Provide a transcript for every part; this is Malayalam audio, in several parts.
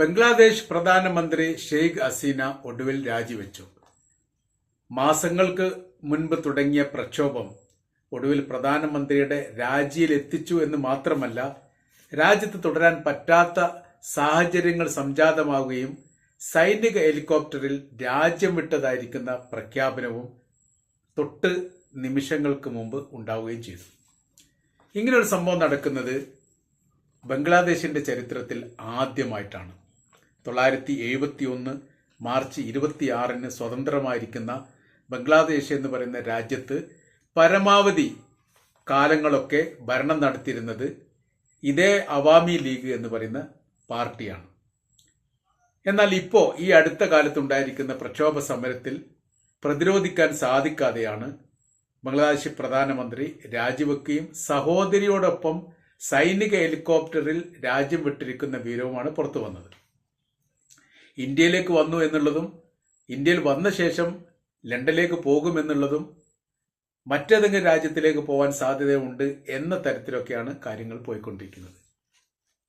ബംഗ്ലാദേശ് പ്രധാനമന്ത്രി ഷെയ്ഖ് ഹസീന ഒടുവിൽ രാജിവെച്ചു. മാസങ്ങൾക്ക് മുൻപ് തുടങ്ങിയ പ്രക്ഷോഭം ഒടുവിൽ പ്രധാനമന്ത്രിയുടെ രാജിയിലെത്തിച്ചു എന്ന് മാത്രമല്ല രാജ്യത്ത് തുടരാൻ പറ്റാത്ത സാഹചര്യങ്ങൾ സംജാതമാവുകയും സൈനിക ഹെലികോപ്റ്ററിൽ രാജ്യം വിട്ടതായിരിക്കുന്ന പ്രഖ്യാപനവും തൊട്ട് നിമിഷങ്ങൾക്ക് മുമ്പ് ഉണ്ടാവുകയും ചെയ്തു. ഇങ്ങനൊരു സംഭവം നടക്കുന്നത് ബംഗ്ലാദേശിന്റെ ചരിത്രത്തിൽ ആദ്യമായിട്ടാണ്. തൊള്ളായിരത്തി എഴുപത്തി ഒന്ന് മാർച്ച് ഇരുപത്തിയാറിന് സ്വതന്ത്രമായിരിക്കുന്ന ബംഗ്ലാദേശ് എന്ന് പറയുന്ന രാജ്യത്ത് പരമാവധി കാലങ്ങളൊക്കെ ഭരണം നടത്തിയിരുന്നത് ഇതേ അവാമി ലീഗ് എന്ന് പറയുന്ന പാർട്ടിയാണ്. എന്നാൽ ഇപ്പോൾ ഈ അടുത്ത കാലത്തുണ്ടായിരിക്കുന്ന പ്രക്ഷോഭ സമരത്തിൽ പ്രതിരോധിക്കാൻ സാധിക്കാതെയാണ് ബംഗ്ലാദേശ് പ്രധാനമന്ത്രി രാജിവെക്കുകയും സഹോദരിയോടൊപ്പം സൈനിക ഹെലികോപ്റ്ററിൽ രാജ്യം വിട്ടിരിക്കുന്ന വിവരവുമാണ് പുറത്തു വന്നത്. ഇന്ത്യയിലേക്ക് വന്നു എന്നുള്ളതും ഇന്ത്യയിൽ വന്ന ശേഷം ലണ്ടനിലേക്ക് പോകുമെന്നുള്ളതും മറ്റേതെങ്കിലും രാജ്യത്തിലേക്ക് പോകാൻ സാധ്യതയുണ്ട് എന്ന തരത്തിലൊക്കെയാണ് കാര്യങ്ങൾ പോയിക്കൊണ്ടിരിക്കുന്നത്.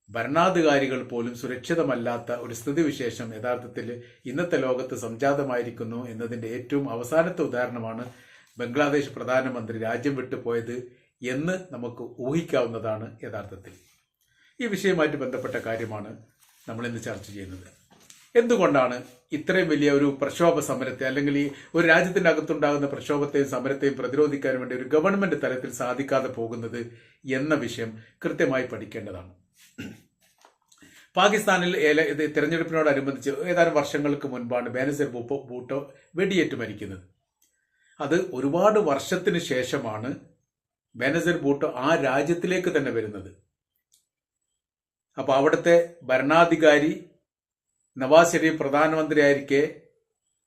ഭരണാധികാരികൾ പോലും സുരക്ഷിതമല്ലാത്ത ഒരു സ്ഥിതിവിശേഷം യഥാർത്ഥത്തിൽ ഇന്നത്തെ ലോകത്ത് സംജാതമായിരിക്കുന്നു എന്നതിന്റെ ഏറ്റവും അവസാനത്തെ ഉദാഹരണമാണ് ബംഗ്ലാദേശ് പ്രധാനമന്ത്രി രാജ്യം വിട്ടുപോയത് എന്ന് നമുക്ക് ഊഹിക്കാവുന്നതാണ് യഥാർത്ഥത്തിൽ. ഈ വിഷയവുമായിട്ട് ബന്ധപ്പെട്ട കാര്യമാണ് നമ്മൾ ഇന്ന് ചർച്ച ചെയ്യുന്നത്. എന്തുകൊണ്ടാണ് ഇത്രയും വലിയ ഒരു പ്രക്ഷോഭ സമരത്തെ അല്ലെങ്കിൽ ഈ ഒരു രാജ്യത്തിന്റെ അകത്തുണ്ടാകുന്ന പ്രക്ഷോഭത്തെയും സമരത്തെയും പ്രതിരോധിക്കാൻ വേണ്ടി ഒരു ഗവൺമെന്റ് തലത്തിൽ സാധിക്കാതെ പോകുന്നത് എന്ന വിഷയം കൃത്യമായി പഠിക്കേണ്ടതാണ്. പാകിസ്ഥാനിൽ തിരഞ്ഞെടുപ്പിനോടനുബന്ധിച്ച് ഏതാനും വർഷങ്ങൾക്ക് മുൻപാണ് ബേനസർ ബൂട്ടോ വെടിയേറ്റ് മരിക്കുന്നത്. അത് ഒരുപാട് വർഷത്തിന് ശേഷമാണ് ബേനസർ ബൂട്ടോ ആ രാജ്യത്തിലേക്ക് തന്നെ വരുന്നത്. അപ്പൊ അവിടുത്തെ ഭരണാധികാരി നവാസ് ഷെരീഫ് പ്രധാനമന്ത്രിയായിരിക്കെ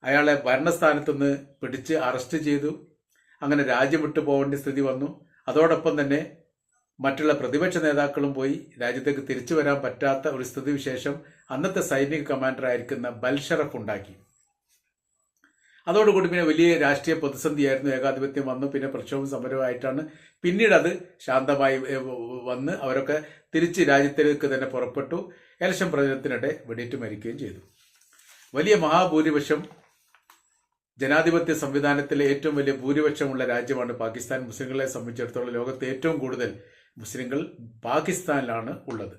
അയാളെ ഭരണസ്ഥാനത്ത് നിന്ന് പിടിച്ച് അറസ്റ്റ് ചെയ്തു. അങ്ങനെ രാജ്യം വിട്ടു പോകേണ്ട സ്ഥിതി വന്നു. അതോടൊപ്പം തന്നെ മറ്റുള്ള പ്രതിപക്ഷ നേതാക്കളും പോയി രാജ്യത്തേക്ക് തിരിച്ചു വരാൻ പറ്റാത്ത ഒരു സ്ഥിതിവിശേഷം അന്നത്തെ സൈനിക കമാൻഡർ ആയിരിക്കുന്ന ബൽഷറഫ് ഉണ്ടാക്കി. അതോടുകൂടി പിന്നെ വലിയ രാഷ്ട്രീയ പ്രതിസന്ധിയായിരുന്നു ഏകാധിപത്യം വന്നു. പിന്നെ പ്രക്ഷോഭം സമരമായിട്ടാണ് പിന്നീട് അത് ശാന്തമായി വന്ന് അവരൊക്കെ തിരിച്ച് രാജ്യത്തിലേക്ക് തന്നെ പുറപ്പെട്ടു. ഇലക്ഷൻ പ്രചരണത്തിനിടെ വെടിയേറ്റ് മരിക്കുകയും ചെയ്തു. വലിയ മഹാഭൂരിപക്ഷം ജനാധിപത്യ സംവിധാനത്തിലെ ഏറ്റവും വലിയ ഭൂരിപക്ഷമുള്ള രാജ്യമാണ് പാകിസ്ഥാൻ. മുസ്ലിങ്ങളെ സംബന്ധിച്ചിടത്തോളം ലോകത്തെ ഏറ്റവും കൂടുതൽ മുസ്ലിങ്ങൾ പാകിസ്ഥാനിലാണ് ഉള്ളത്.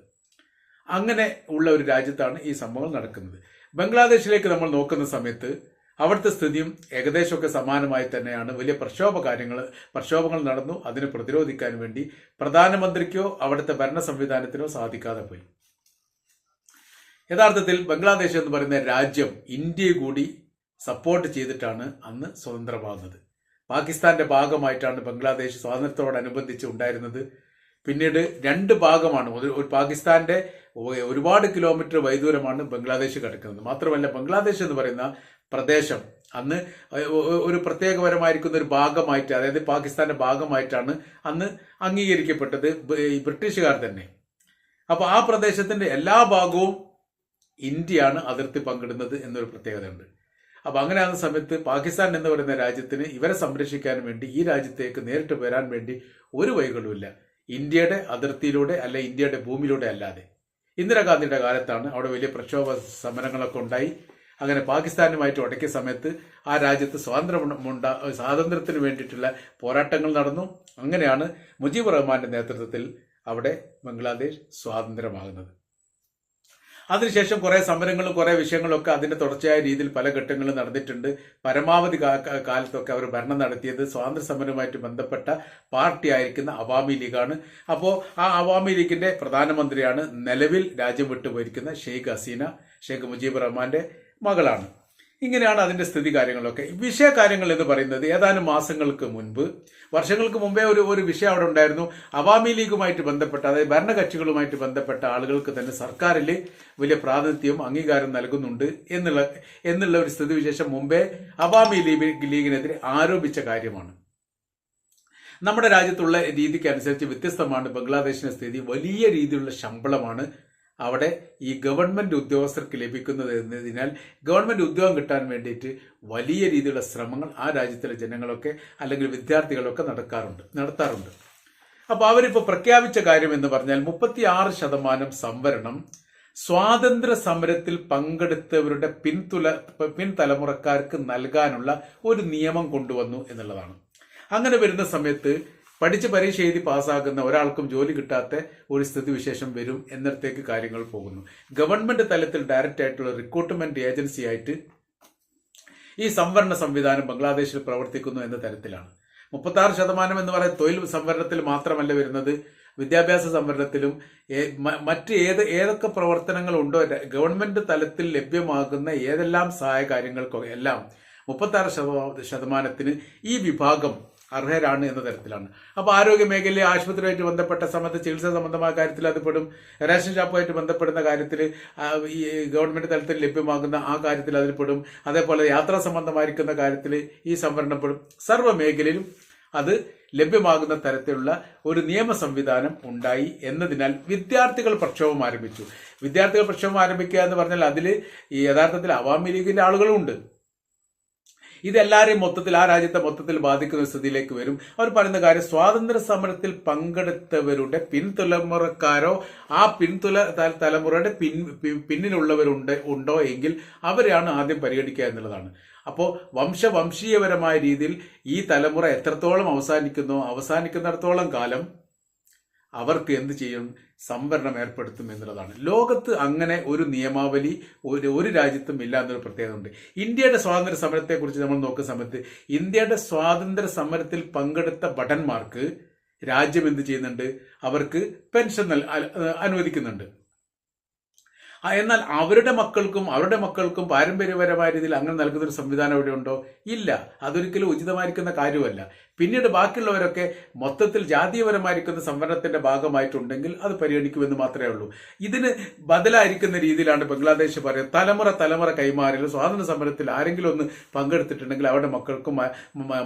അങ്ങനെ ഉള്ള ഒരു രാജ്യത്താണ് ഈ സംഭവം നടക്കുന്നത്. ബംഗ്ലാദേശിലേക്ക് നമ്മൾ നോക്കുന്ന സമയത്ത് അവിടുത്തെ സ്ഥിതിയും ഏകദേശമൊക്കെ സമാനമായി തന്നെയാണ്. വലിയ പ്രക്ഷോഭ കാര്യങ്ങൾ പ്രക്ഷോഭങ്ങൾ നടന്നു. അതിനെ പ്രതിരോധിക്കാൻ വേണ്ടി പ്രധാനമന്ത്രിക്കോ അവിടുത്തെ ഭരണ സംവിധാനത്തിനോ സാധിക്കാതെ പോയി. യഥാർത്ഥത്തിൽ ബംഗ്ലാദേശ് എന്ന് പറയുന്ന രാജ്യം ഇന്ത്യയെ കൂടി സപ്പോർട്ട് ചെയ്തിട്ടാണ് അന്ന് സ്വതന്ത്രമാകുന്നത്. പാകിസ്ഥാന്റെ ഭാഗമായിട്ടാണ് ബംഗ്ലാദേശ് സ്വാതന്ത്ര്യത്തോടനുബന്ധിച്ച് ഉണ്ടായിരുന്നത്. പിന്നീട് രണ്ട് ഭാഗമാണ്. ഒരു പാകിസ്ഥാന്റെ ഒരുപാട് കിലോമീറ്റർ വൈദൂരമാണ് ബംഗ്ലാദേശ് കിടക്കുന്നത്. മാത്രമല്ല ബംഗ്ലാദേശ് എന്ന് പറയുന്ന പ്രദേശം. അന്ന് ഒരു പ്രത്യേകപരമായിരിക്കുന്ന ഒരു ഭാഗമായിട്ട് അതായത് പാകിസ്ഥാന്റെ ഭാഗമായിട്ടാണ് അന്ന് അംഗീകരിക്കപ്പെട്ടത് ബ്രിട്ടീഷുകാർ തന്നെ. അപ്പൊ ആ പ്രദേശത്തിന്റെ എല്ലാ ഭാഗവും ഇന്ത്യയാണ് അതിർത്തി പങ്കിടുന്നത് എന്നൊരു പ്രത്യേകതയുണ്ട്. അപ്പൊ അങ്ങനെ ആ സമയത്ത് പാകിസ്ഥാൻ എന്ന് പറയുന്ന രാജ്യത്തിന് ഇവരെ സംരക്ഷിക്കാൻ വേണ്ടി ഈ രാജ്യത്തേക്ക് നേരിട്ട് വരാൻ വേണ്ടി ഒരു വഴികളുമില്ല. ഇന്ത്യയുടെ അതിർത്തിയിലൂടെ അല്ലെ ഇന്ത്യയുടെ ഭൂമിയിലൂടെ അല്ലാതെ. ഇന്ദിരാഗാന്ധിയുടെ കാലത്താണ് അവിടെ വലിയ പ്രക്ഷോഭ സമരങ്ങളൊക്കെ ഉണ്ടായി. അങ്ങനെ പാകിസ്ഥാനുമായിട്ട് ഉടക്കിയ സമയത്ത് ആ രാജ്യത്ത് സ്വാതന്ത്ര്യമുണ്ട സ്വാതന്ത്ര്യത്തിന് വേണ്ടിയിട്ടുള്ള പോരാട്ടങ്ങൾ നടന്നു. അങ്ങനെയാണ് മുജീബ് റഹ്മാന്റെ നേതൃത്വത്തിൽ അവിടെ ബംഗ്ലാദേശ് സ്വാതന്ത്ര്യമാകുന്നത്. അതിനുശേഷം കുറേ സമരങ്ങളും കുറേ വിഷയങ്ങളും ഒക്കെ അതിന്റെ തുടർച്ചയായ രീതിയിൽ പല ഘട്ടങ്ങളും നടന്നിട്ടുണ്ട്. പരമാവധി കാലത്തൊക്കെ അവർ ഭരണം നടത്തിയത് സ്വാതന്ത്ര്യ സമരവുമായിട്ട് ബന്ധപ്പെട്ട പാർട്ടി ആയിരിക്കുന്ന അവാമി ലീഗാണ്. അപ്പോൾ ആ അവാമി ലീഗിന്റെ പ്രധാനമന്ത്രിയാണ് നിലവിൽ രാജ്യം വിട്ടുപോയിരിക്കുന്ന ഷെയ്ഖ് ഹസീന ഷെയ്ഖ് മുജീബ് റഹ്മാന്റെ മകളാണ്. ഇങ്ങനെയാണ് അതിന്റെ സ്ഥിതി കാര്യങ്ങളൊക്കെ. വിഷയ കാര്യങ്ങൾ എന്ന് പറയുന്നത് ഏതാനും മാസങ്ങൾക്ക് മുൻപ് വർഷങ്ങൾക്ക് മുമ്പേ ഒരു ഒരു വിഷയം അവിടെ ഉണ്ടായിരുന്നു. അവാമി ലീഗുമായിട്ട് ബന്ധപ്പെട്ട അതായത് ഭരണകക്ഷികളുമായിട്ട് ബന്ധപ്പെട്ട ആളുകൾക്ക് തന്നെ സർക്കാരിൽ വലിയ പ്രാതിനിധ്യവും അംഗീകാരം നൽകുന്നുണ്ട് എന്നുള്ള എന്നുള്ള ഒരു സ്ഥിതിവിശേഷം മുമ്പേ അവാമി ലീഗ് ലീഗിനെതിരെ ആരോപിച്ച കാര്യമാണ്. നമ്മുടെ രാജ്യത്തുള്ള രീതിക്ക് അനുസരിച്ച് വ്യത്യസ്തമാണ് ബംഗ്ലാദേശിന്റെ സ്ഥിതി. വലിയ രീതിയിലുള്ള ശമ്പളമാണ് അവിടെ ഈ ഗവൺമെന്റ് ഉദ്യോഗസ്ഥർക്ക് ലഭിക്കുന്നത് എന്നതിനാൽ ഗവൺമെന്റ് ഉദ്യോഗം കിട്ടാൻ വേണ്ടിയിട്ട് വലിയ രീതിയിലുള്ള ശ്രമങ്ങൾ ആ രാജ്യത്തിലെ ജനങ്ങളൊക്കെ അല്ലെങ്കിൽ വിദ്യാർത്ഥികളൊക്കെ നടക്കാറുണ്ട് നടത്താറുണ്ട്. അപ്പോൾ അവരിപ്പോൾ പ്രഖ്യാപിച്ച കാര്യം എന്ന് പറഞ്ഞാൽ മുപ്പത്തി ആറ് ശതമാനം സംവരണം സ്വാതന്ത്ര്യ സമരത്തിൽ പങ്കെടുത്തവരുടെ പിൻതുല പിൻതലമുറക്കാർക്ക് നൽകാനുള്ള ഒരു നിയമം കൊണ്ടുവന്നു എന്നുള്ളതാണ്. അങ്ങനെ വരുന്ന സമയത്ത് പഠിച്ച് പരീക്ഷ എഴുതി പാസ്സാകുന്ന ഒരാൾക്കും ജോലി കിട്ടാത്ത ഒരു സ്ഥിതിവിശേഷം വരും എന്നിടത്തേക്ക് കാര്യങ്ങൾ പോകുന്നു. ഗവൺമെന്റ് തലത്തിൽ ഡയറക്റ്റ് ആയിട്ടുള്ള റിക്രൂട്ട്മെന്റ് ഏജൻസി ആയിട്ട് ഈ സംവരണ സംവിധാനം ബംഗ്ലാദേശിൽ പ്രവർത്തിക്കുന്നു എന്ന തരത്തിലാണ്. മുപ്പത്തി ആറ് ശതമാനം എന്ന് പറയുന്നത് തൊഴിൽ സംവരണത്തിൽ മാത്രമല്ല വരുന്നത്. വിദ്യാഭ്യാസ സംവരണത്തിലും മറ്റ് ഏത് ഏതൊക്കെ പ്രവർത്തനങ്ങൾ ഉണ്ടോ ഗവൺമെന്റ് തലത്തിൽ ലഭ്യമാകുന്ന ഏതെല്ലാം സഹായ കാര്യങ്ങൾക്കോ എല്ലാം മുപ്പത്തി ആറ് ശതമാനത്തിന് ഈ വിഭാഗം അർഹരാണ് എന്ന തരത്തിലാണ്. അപ്പോൾ ആരോഗ്യ മേഖലയിൽ ആശുപത്രിയുമായിട്ട് ബന്ധപ്പെട്ട സമയത്ത് ചികിത്സാ സംബന്ധമായ കാര്യത്തിൽ അത് പെടും റേഷൻ ഷോപ്പുമായിട്ട് ബന്ധപ്പെടുന്ന കാര്യത്തിൽ ഈ ഗവൺമെന്റ് തലത്തിൽ ലഭ്യമാകുന്ന ആ കാര്യത്തിൽ അതിൽ പെടും. അതേപോലെ യാത്രാ സംബന്ധമായിരിക്കുന്ന കാര്യത്തിൽ ഈ സംവരണം പെടും. സർവ മേഖലയിലും അത് ലഭ്യമാകുന്ന തരത്തിലുള്ള ഒരു നിയമ സംവിധാനം ഉണ്ടായി എന്നതിനാൽ വിദ്യാർത്ഥികൾ പ്രക്ഷോഭം ആരംഭിച്ചു. വിദ്യാർത്ഥികൾ പ്രക്ഷോഭം ആരംഭിക്കുക എന്ന് പറഞ്ഞാൽ അതിൽ യഥാർത്ഥത്തിൽ അവാമി ലീഗിന്റെ ആളുകളും ഉണ്ട്. ഇതെല്ലാവരെയും മൊത്തത്തിൽ ആ രാജ്യത്തെ മൊത്തത്തിൽ ബാധിക്കുന്ന സ്ഥിതിയിലേക്ക് വരും. അവർ പറയുന്ന കാര്യം സ്വാതന്ത്ര്യ സമരത്തിൽ പങ്കെടുത്തവരുടെ പിൻതലമുറക്കാരോ ആ പിൻതുല തലമുറയുടെ പിൻ പിന്നിലുള്ളവരുണ്ട് ഉണ്ടോ എങ്കിൽ അവരെയാണ് ആദ്യം പരിഗണിക്കുക എന്നുള്ളതാണ്. അപ്പോൾ വംശവംശീയപരമായ രീതിയിൽ ഈ തലമുറ എത്രത്തോളം അവസാനിക്കുന്നു അവസാനിക്കുന്നിടത്തോളം കാലം അവർക്ക് എന്ത് ചെയ്യും? സംവരണം ഏർപ്പെടുത്തും എന്നുള്ളതാണ്. ലോകത്ത് അങ്ങനെ ഒരു നിയമാവലി ഒരു ഒരു രാജ്യത്തും ഇല്ല എന്നൊരു പ്രത്യേകത ഉണ്ട് ഇന്ത്യയുടെ സ്വാതന്ത്ര്യ സമരത്തെക്കുറിച്ച് നമ്മൾ നോക്കുന്ന സമയത്ത് ഇന്ത്യയുടെ സ്വാതന്ത്ര്യ സമരത്തിൽ പങ്കെടുത്ത ഭടന്മാർക്ക് രാജ്യം എന്ത് ചെയ്യുന്നുണ്ട്? അവർക്ക് പെൻഷൻ നൽ- അനുവദിക്കുന്നുണ്ട്. എന്നാൽ അവരുടെ മക്കൾക്കും അവരുടെ മക്കൾക്കും പാരമ്പര്യപരമായ രീതിയിൽ അങ്ങനെ നൽകുന്ന ഒരു സംവിധാനം ഇവിടെ ഉണ്ടോ? ഇല്ല. അതൊരിക്കലും ഉചിതമായിരിക്കുന്ന കാര്യമല്ല. പിന്നീട് ബാക്കിയുള്ളവരൊക്കെ മൊത്തത്തിൽ ജാതീയപരമായിരിക്കുന്ന സംവരണത്തിന്റെ ഭാഗമായിട്ടുണ്ടെങ്കിൽ അത് പരിഗണിക്കുമെന്ന് മാത്രമേ ഉള്ളൂ. ഇതിന് ബദലായിരിക്കുന്ന രീതിയിലാണ് ബംഗ്ലാദേശ് പറയുന്നത്. തലമുറ തലമുറ കൈമാറിൽ സ്വാതന്ത്ര്യ സമരത്തിൽ ആരെങ്കിലും ഒന്ന് പങ്കെടുത്തിട്ടുണ്ടെങ്കിൽ അവരുടെ മക്കൾക്കും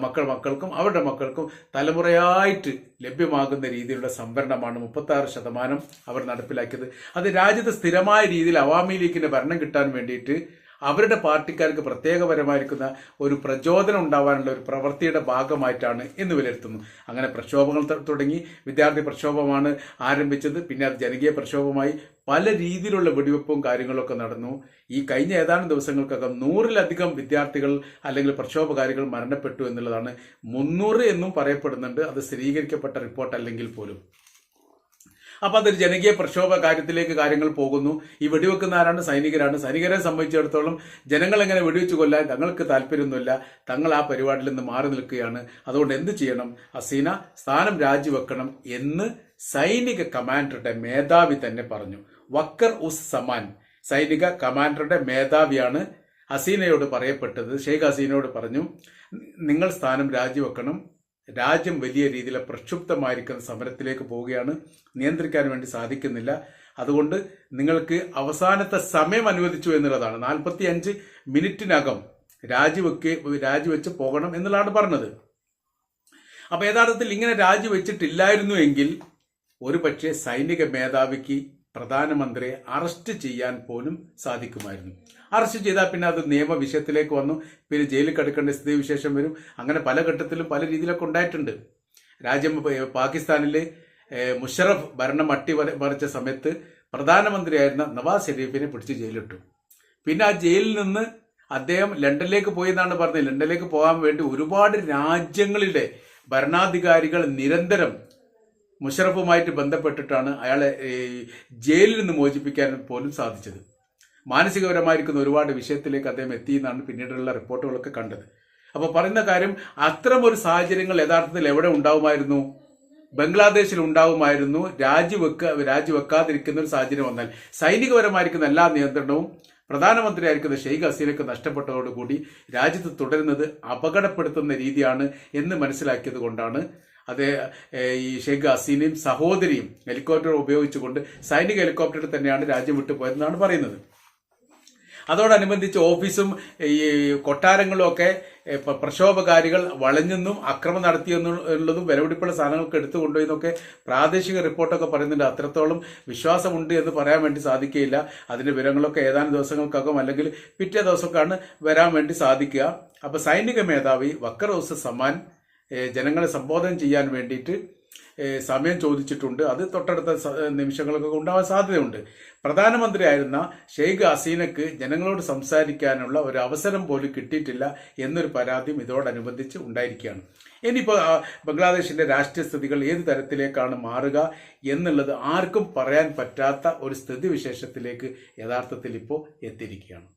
മക്കൾ മക്കൾക്കും അവരുടെ മക്കൾക്കും തലമുറയായിട്ട് ലഭ്യമാകുന്ന രീതിയിലുള്ള സംവരണമാണ് മുപ്പത്താറ് ശതമാനം അവർ നടപ്പിലാക്കിയത്. അത് രാജ്യത്ത് സ്ഥിരമായ രീതിയിൽ അവാമി ലീഗിന് ഭരണം കിട്ടാൻ വേണ്ടിയിട്ട് അവരുടെ പാർട്ടിക്കാർക്ക് പ്രത്യേകപരമായിരിക്കുന്ന ഒരു പ്രചോദനം ഉണ്ടാവാനുള്ള ഒരു പ്രവൃത്തിയുടെ ഭാഗമായിട്ടാണ് എന്ന് വിലയിരുത്തുന്നു അങ്ങനെ പ്രക്ഷോഭങ്ങൾ തുടങ്ങി. വിദ്യാർത്ഥി പ്രക്ഷോഭമാണ് ആരംഭിച്ചത്. പിന്നെ അത് ജനകീയ പ്രക്ഷോഭമായി പല രീതിയിലുള്ള വെടിവെപ്പും കാര്യങ്ങളൊക്കെ നടന്നു. ഈ കഴിഞ്ഞ ഏതാനും ദിവസങ്ങൾക്കകം നൂറിലധികം വിദ്യാർത്ഥികൾ അല്ലെങ്കിൽ പ്രക്ഷോഭകാരികൾ മരണപ്പെട്ടു എന്നുള്ളതാണ് മുന്നൂറ് എന്നും പറയപ്പെടുന്നുണ്ട്. അത് സ്ഥിരീകരിക്കപ്പെട്ട റിപ്പോർട്ട് അല്ലെങ്കിൽ പോലും. അപ്പൊ അതൊരു ജനകീയ പ്രക്ഷോഭ കാര്യത്തിലേക്ക് കാര്യങ്ങൾ പോകുന്നു. ഈ വെടിവെക്കുന്ന ആരാണ് സൈനികരാണ്. സൈനികരെ സംബന്ധിച്ചിടത്തോളം ജനങ്ങൾ എങ്ങനെ വെടിവെച്ച് കൊല്ലാൻ തങ്ങൾക്ക് താല്പര്യമൊന്നുമില്ല. തങ്ങൾ ആ പരിപാടിയിൽ നിന്ന് മാറി നിൽക്കുകയാണ്. അതുകൊണ്ട് എന്ത് ചെയ്യണം? അസീന സ്ഥാനം രാജിവെക്കണം എന്ന് സൈനിക കമാൻഡറുടെ മേധാവി തന്നെ പറഞ്ഞു. വക്കർ ഉസ് സമാൻ സൈനിക കമാൻഡറുടെ മേധാവിയാണ് അസീനയോട് പറയപ്പെട്ടത്. ഷെയ്ഖ് ഹസീനയോട് പറഞ്ഞു നിങ്ങൾ സ്ഥാനം രാജിവെക്കണം. രാജ്യം വലിയ രീതിയിൽ പ്രക്ഷുബ്ധമായിരിക്കുന്ന സമരത്തിലേക്ക് പോവുകയാണ്. നിയന്ത്രിക്കാൻ വേണ്ടി സാധിക്കുന്നില്ല. അതുകൊണ്ട് നിങ്ങൾക്ക് അവസാനത്തെ സമയം അനുവദിച്ചു എന്നുള്ളതാണ്. നാൽപ്പത്തി അഞ്ച് മിനിറ്റിനകം രാജിവെക്ക് രാജിവെച്ച് പോകണം എന്നുള്ളതാണ് പറഞ്ഞത്. അപ്പൊ യഥാർത്ഥത്തിൽ ഇങ്ങനെ രാജിവെച്ചിട്ടില്ലായിരുന്നു എങ്കിൽ ഒരു പക്ഷേ സൈനിക മേധാവിക്ക് പ്രധാനമന്ത്രിയെ അറസ്റ്റ് ചെയ്യാൻ പോലും സാധിക്കുമായിരുന്നു. അറസ്റ്റ് ചെയ്താൽ പിന്നെ അത് നിയമ വിഷയത്തിലേക്ക് വന്നു. പിന്നെ ജയിലിൽ കിടക്കേണ്ട സ്ഥിതി വിശേഷം വരും. അങ്ങനെ പല ഘട്ടത്തിലും പല രീതിയിലൊക്കെ ഉണ്ടായിട്ടുണ്ട്. രാജ്യം പാകിസ്ഥാനിലെ മുഷറഫ് ഭരണം അട്ടി മറിച്ച സമയത്ത് പ്രധാനമന്ത്രിയായിരുന്ന നവാസ് ഷെരീഫിനെ പിടിച്ച് ജയിലിട്ടു. പിന്നെ ആ ജയിലിൽ നിന്ന് അദ്ദേഹം ലണ്ടനിലേക്ക് പോയി എന്നാണ് പറഞ്ഞത്. ലണ്ടനിലേക്ക് പോകാൻ വേണ്ടി ഒരുപാട് രാജ്യങ്ങളിലെ ഭരണാധികാരികൾ നിരന്തരം മുഷറഫുമായിട്ട് ബന്ധപ്പെട്ടിട്ടാണ് അയാളെ ജയിലിൽ നിന്ന് മോചിപ്പിക്കാൻ പോലും സാധിച്ചത്. മാനസികപരമായിരിക്കുന്ന ഒരുപാട് വിഷയത്തിലേക്ക് അദ്ദേഹം എത്തിയെന്നാണ് പിന്നീടുള്ള റിപ്പോർട്ടുകളൊക്കെ കണ്ടത്. അപ്പോൾ പറയുന്ന കാര്യം അത്തരം ഒരു സാഹചര്യങ്ങൾ യഥാർത്ഥത്തിൽ എവിടെ ഉണ്ടാവുമായിരുന്നു? ബംഗ്ലാദേശിൽ ഉണ്ടാവുമായിരുന്നു. രാജിവെക്ക രാജിവെക്കാതിരിക്കുന്ന ഒരു സാഹചര്യം വന്നാൽ സൈനികപരമായിരിക്കുന്ന എല്ലാ നിയന്ത്രണവും പ്രധാനമന്ത്രിയായിരിക്കുന്ന ഷെയ്ഖ് ഹസീനക്ക് നഷ്ടപ്പെട്ടതോടുകൂടി രാജ്യത്ത് തുടരുന്നത് അപകടപ്പെടുത്തുന്ന രീതിയാണ് എന്ന് മനസ്സിലാക്കിയത് കൊണ്ടാണ് അത് ഈ ഷെയ്ഖ് ഹസീനയും സഹോദരിയും ഹെലികോപ്റ്റർ ഉപയോഗിച്ചുകൊണ്ട് സൈനിക ഹെലികോപ്റ്ററിൽ തന്നെയാണ് രാജ്യം വിട്ടുപോയതെന്നാണ് പറയുന്നത്. അതോടനുബന്ധിച്ച് ഓഫീസും ഈ കൊട്ടാരങ്ങളും ഒക്കെ പ്രക്ഷോഭകാരികൾ വളഞ്ഞെന്നും അക്രമം നടത്തിയെന്നുള്ളതും വിലപിടിപ്പുള്ള സാധനങ്ങൾക്ക് എടുത്തു കൊണ്ടുപോയെന്നൊക്കെ പ്രാദേശിക റിപ്പോർട്ടൊക്കെ പറയുന്നുണ്ട്. അത്രത്തോളം വിശ്വാസമുണ്ട് എന്ന് പറയാൻ വേണ്ടി സാധിക്കുകയില്ല. അതിന്റെ വിവരങ്ങളൊക്കെ ഏതാനും ദിവസങ്ങൾക്കകം അല്ലെങ്കിൽ പിറ്റേ ദിവസമൊക്കെയാണ് വരാൻ വേണ്ടി സാധിക്കുക. അപ്പോൾ സൈനിക മേധാവി വക്കർ ഹൗസ് സമാൻ ജനങ്ങളെ സംബോധന ചെയ്യാൻ വേണ്ടിയിട്ട് സമയം ചോദിച്ചിട്ടുണ്ട്. അത് തൊട്ടടുത്ത നിമിഷങ്ങളൊക്കെ ഉണ്ടാവാൻ സാധ്യതയുണ്ട്. പ്രധാനമന്ത്രിയായിരുന്ന ഷെയ്ഖ് ഹസീനക്ക് ജനങ്ങളോട് സംസാരിക്കാനുള്ള ഒരു അവസരം പോലും കിട്ടിയിട്ടില്ല എന്നൊരു പരാതിയും ഇതോടനുബന്ധിച്ച് ഉണ്ടായിരിക്കുകയാണ്. ഇനിയിപ്പോൾ ബംഗ്ലാദേശിന്റെ രാഷ്ട്രീയ സ്ഥിതികൾ ഏത് തരത്തിലേക്കാണ് മാറുക എന്നുള്ളത് ആർക്കും പറയാൻ പറ്റാത്ത ഒരു സ്ഥിതിവിശേഷത്തിലേക്ക് യഥാർത്ഥത്തിൽ ഇപ്പോൾ എത്തിയിരിക്കുകയാണ്.